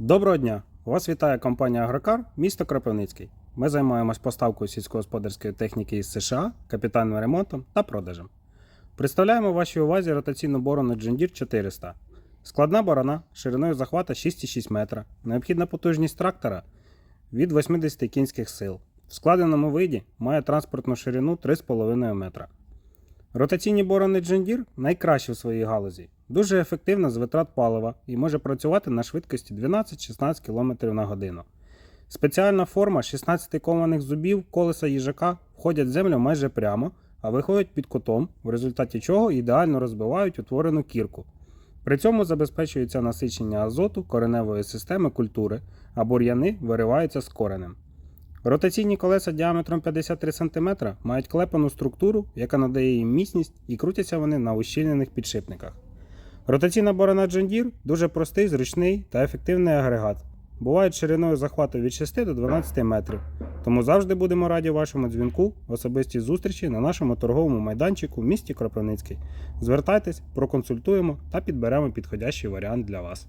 Доброго дня! Вас вітає компанія Агрокар, місто Кропивницький. Ми займаємось поставкою сільськогосподарської техніки із США, капітальним ремонтом та продажем. Представляємо вашій увазі ротаційну борону John Deere 400. Складна борона шириною захвата 6,6 метра. Необхідна потужність трактора від 80 кінських сил. В складеному виді має транспортну ширину 3,5 метра. Ротаційні борони John Deere найкращі в своїй галузі. Дуже ефективна з витрат палива і може працювати на швидкості 12-16 км на годину. Спеціальна форма 16 кованих зубів колеса їжака входять в землю майже прямо, а виходять під кутом, в результаті чого ідеально розбивають утворену кірку. При цьому забезпечується насичення азоту кореневої системи культури, а бур'яни вириваються з коренем. Ротаційні колеса діаметром 53 см мають клепану структуру, яка надає їм міцність і крутяться вони на ущільнених підшипниках. Ротаційна борона Deere дуже простий, зручний та ефективний агрегат. Бувають шириною захвату від 6 до 12 метрів. Тому завжди будемо раді вашому дзвінку особистій зустрічі на нашому торговому майданчику в місті Кропивницький. Звертайтесь, проконсультуємо та підберемо підходящий варіант для вас.